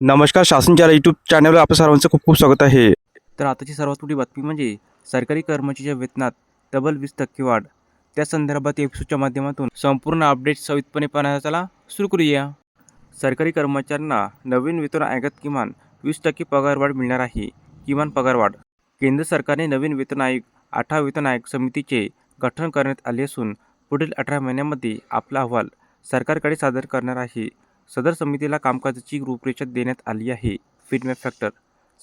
नमस्कार शासनच्या यूट्यूब चॅनलवर आपल्या सर्वांचं खूप खूप स्वागत आहे. तर आताची सर्वात मोठी बातमी म्हणजे सरकारी कर्मचाऱ्याच्या वेतनात डबल वीस टक्के वाढ. त्या संदर्भात एपिसोडच्या माध्यमातून संपूर्ण अपडेट सवितपणे पाहण्याला सुरू करूया. सरकारी कर्मचाऱ्यांना नवीन वेतन आयोगात किमान वीस टक्के पगारवाढ मिळणार आहे. किमान पगारवाढ केंद्र सरकारने नवीन वेतन आयोग आठवा वेतन आयोग समितीचे गठन करण्यात आले असून पुढील अठरा महिन्यांमध्ये आपला अहवाल सरकारकडे सादर करणार आहे. सदर समितीला कामकाजाची रूपरेषा देण्यात आली आहे. Feedback factor.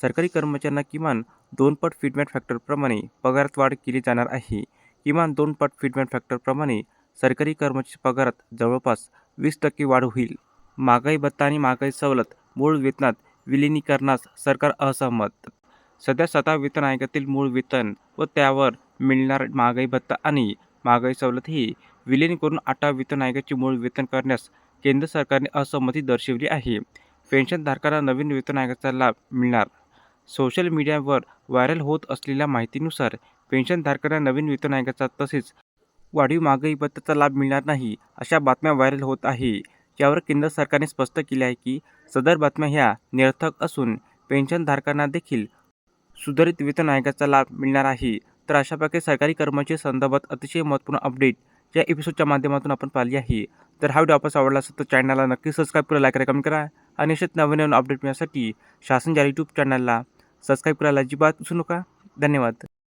सरकारी कर्मचाऱ्यांना किमान दोन पट फीडबॅक फॅक्टरप्रमाणे पगारात वाढ केली जाणार आहे. किमान दोन पट फीडबॅक फॅक्टरप्रमाणे सरकारी कर्मचारी पगारात जवळपास वीस टक्के वाढ होईल. महागाई भत्ता आणि महागाई सवलत मूळ वेतनात विलिनीकरणास सरकार असहमत. सध्या स्वतः वेतन आयोगातील मूळ वेतन व त्यावर मिळणार महागाई भत्ता आणि महागाई सवलत ही विलीन करून आठवा वेतन आयोगाचे मूळ वेतन करण्यास केंद्र सरकारने असहमती दर्शवली आहे. पेन्शनधारकांना नवीन वेतन आयोगाचा लाभ मिळणार. सोशल मीडियावर व्हायरल होत असलेल्या माहितीनुसार पेन्शनधारकांना नवीन वेतन आयोगाचा तसेच वाढीव महागाई भत्त्याचा लाभ मिळणार नाही अशा बातम्या व्हायरल होत आहे. यावर केंद्र सरकारने स्पष्ट केले आहे की सदर बातम्या ह्या निरर्थक असून पेन्शनधारकांना देखील सुधारित वेतन आयोगाचा लाभ मिळणार आहे. तर अशा प्रकारे सरकारी कर्मचारी संदर्भात अतिशय महत्त्वपूर्ण अपडेट या एपिसोडच्या माध्यमातून आपण पाहिली आहे. तर हा व्हिडिओ आपण आवडला असेल तर चॅनलला नक्की सबस्क्राईब करा लाईक करा कमेंट करा आणि असेच नवीन नवीन अपडेट मिळण्यासाठी शासन यूट्यूब चॅनलला सबस्क्राईब करायला अजिबात विसरू नका. धन्यवाद.